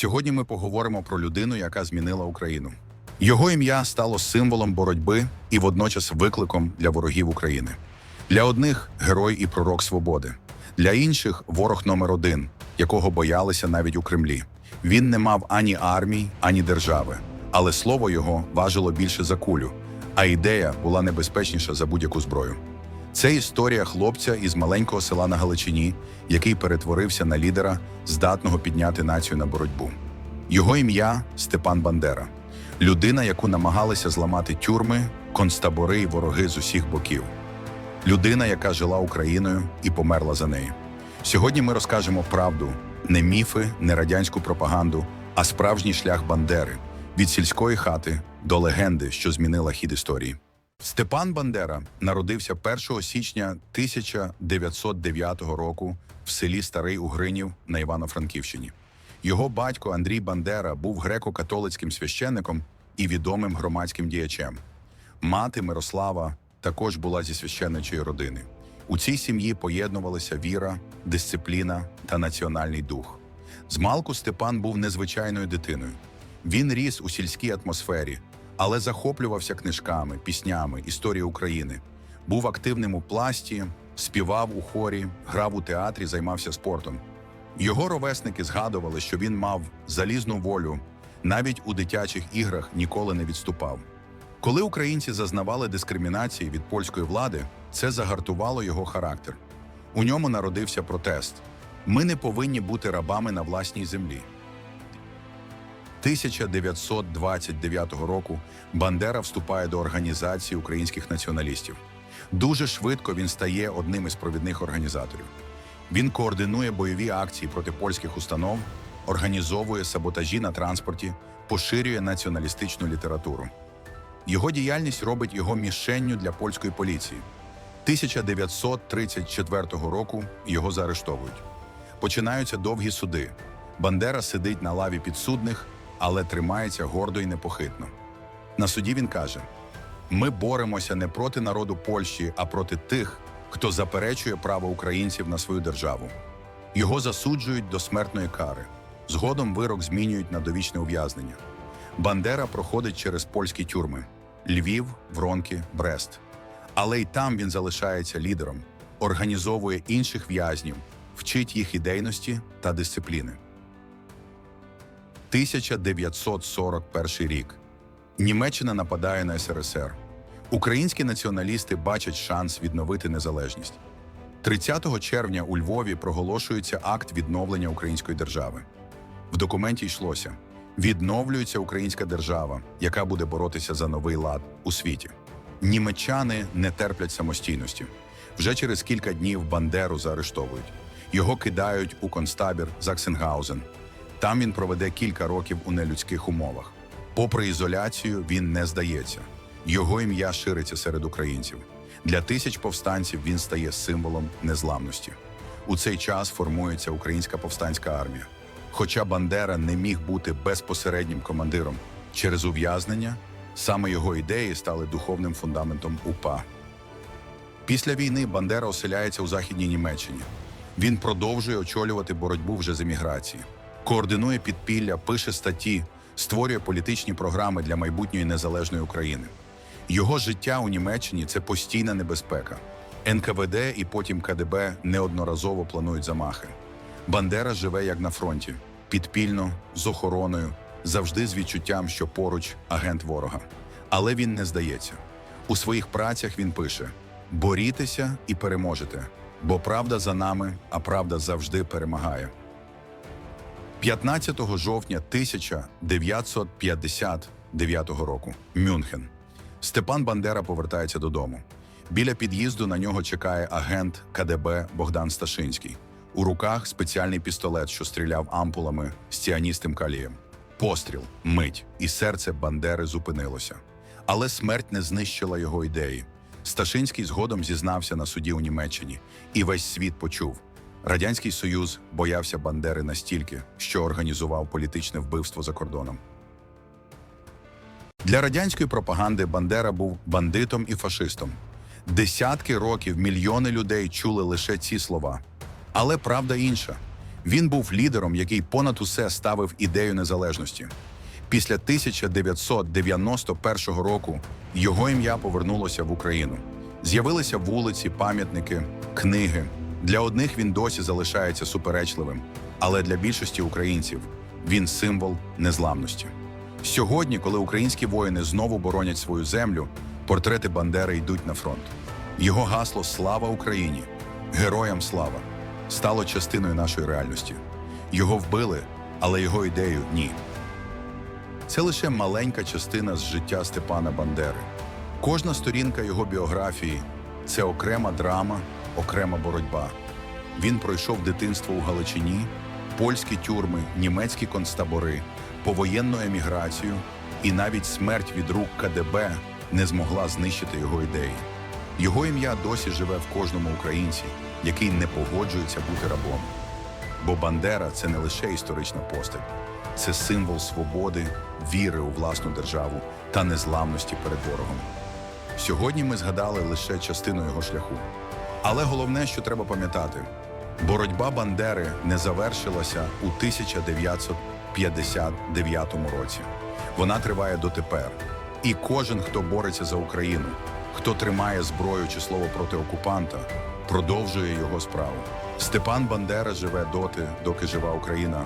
Сьогодні ми поговоримо про людину, яка змінила Україну. Його ім'я стало символом боротьби і водночас викликом для ворогів України. Для одних герой і пророк свободи, для інших ворог номер один, якого боялися навіть у Кремлі. Він не мав ані армії, ані держави, але слово його важило більше за кулю, а ідея була небезпечніша за будь-яку зброю. Це історія хлопця із маленького села на Галичині, який перетворився на лідера, здатного підняти націю на боротьбу. Його ім'я Степан Бандера, людина, яку намагалися зламати тюрми, концтабори і вороги з усіх боків. Людина, яка жила Україною і померла за неї. Сьогодні ми розкажемо правду, не міфи, не радянську пропаганду, а справжній шлях Бандери від сільської хати до легенди, що змінила хід історії. Степан Бандера народився 1 січня 1909 року в селі Старий Угринів на Івано-Франківщині. Його батько Андрій Бандера був греко-католицьким священником і відомим громадським діячем. Мати Мирослава також була зі священничої родини. У цій сім'ї поєднувалися віра, дисципліна та національний дух. Змалку Степан був незвичайною дитиною. Він ріс у сільській атмосфері, але захоплювався книжками, піснями, історією України. Був активним у пласті, співав у хорі, грав у театрі, займався спортом. Його ровесники згадували, що він мав залізну волю, навіть у дитячих іграх ніколи не відступав. Коли українці зазнавали дискримінації від польської влади, це загартувало його характер. У ньому народився протест: ми не повинні бути рабами на власній землі. 1929 року Бандера вступає до організації українських націоналістів. Дуже швидко він стає одним із провідних організаторів. Він координує бойові акції проти польських установ, організовує саботажі на транспорті, поширює націоналістичну літературу. Його діяльність робить його мішенню для польської поліції. 1934 року його заарештовують. Починаються довгі суди. Бандера сидить на лаві підсудних, але тримається гордо і непохитно. На суді він каже: ми боремося не проти народу Польщі, а проти тих, хто заперечує право українців на свою державу. Його засуджують до смертної кари. Згодом вирок змінюють на довічне ув'язнення. Бандера проходить через польські тюрми: Львів, Вронки, Брест. Але й там він залишається лідером, організовує інших в'язнів, вчить їх ідейності та дисципліни. 1941 рік. Німеччина нападає на СРСР. Українські націоналісти бачать шанс відновити незалежність. 30 червня у Львові проголошується акт відновлення української держави. В документі йшлося: відновлюється українська держава, яка буде боротися за новий лад у світі. Німеччани не терплять самостійності. Вже через кілька днів Бандеру заарештовують. Його кидають у концтабір Заксенгаузен. Там він проведе кілька років у нелюдських умовах. Попри ізоляцію, він не здається. Його ім'я шириться серед українців. Для тисяч повстанців він стає символом незламності. У цей час формується українська повстанська армія. Хоча Бандера не міг бути безпосереднім командиром через ув'язнення, саме його ідеї стали духовним фундаментом УПА. Після війни Бандера оселяється у Західній Німеччині. Він продовжує очолювати боротьбу вже з еміграції, координує підпілля, пише статті, створює політичні програми для майбутньої незалежної України. Його життя у Німеччині це постійна небезпека. НКВД і потім КДБ неодноразово планують замахи. Бандера живе як на фронті, підпільно, з охороною, завжди з відчуттям, що поруч агент ворога. Але він не здається. У своїх працях він пише: борітеся і переможете, бо правда за нами, а правда завжди перемагає. 15 жовтня 1959 року. Мюнхен. Степан Бандера повертається додому. Біля під'їзду на нього чекає агент КДБ Богдан Сташинський. У руках спеціальний пістолет, що стріляв ампулами з ціаністим калієм. Постріл, мить, і серце Бандери зупинилося. Але смерть не знищила його ідеї. Сташинський згодом зізнався на суді у Німеччині, і весь світ почув. Радянський Союз боявся Бандери настільки, що організував політичне вбивство за кордоном. Для радянської пропаганди Бандера був бандитом і фашистом. Десятки років мільйони людей чули лише ці слова. Але правда інша. Він був лідером, який понад усе ставив ідею незалежності. Після 1991 року його ім'я повернулося в Україну. З'явилися вулиці, пам'ятники, книги. Для одних він досі залишається суперечливим, але для більшості українців він символ незламності. Сьогодні, коли українські воїни знову боронять свою землю, портрети Бандери йдуть на фронт. Його гасло Слава Україні! Героям слава! стало частиною нашої реальності. Його вбили, але його ідею ні. Це лише маленька частина з життя Степана Бандери. Кожна сторінка його біографії це окрема драма, окрема боротьба. Він пройшов дитинство у Галичині, польські тюрми, німецькі концтабори, повоєнну еміграцію, і навіть смерть від рук КДБ не змогла знищити його ідеї. Його ім'я досі живе в кожному українці, який не погоджується бути рабом. Бо Бандера це не лише історична постать, це символ свободи, віри у власну державу та незламності перед ворогом. Сьогодні ми згадали лише частину його шляху. Але головне, що треба пам'ятати, боротьба Бандери не завершилася у 1959 році. Вона триває дотепер. І кожен, хто бореться за Україну, хто тримає зброю чи слово проти окупанта, продовжує його справу. Степан Бандера живе доти, доки жива Україна,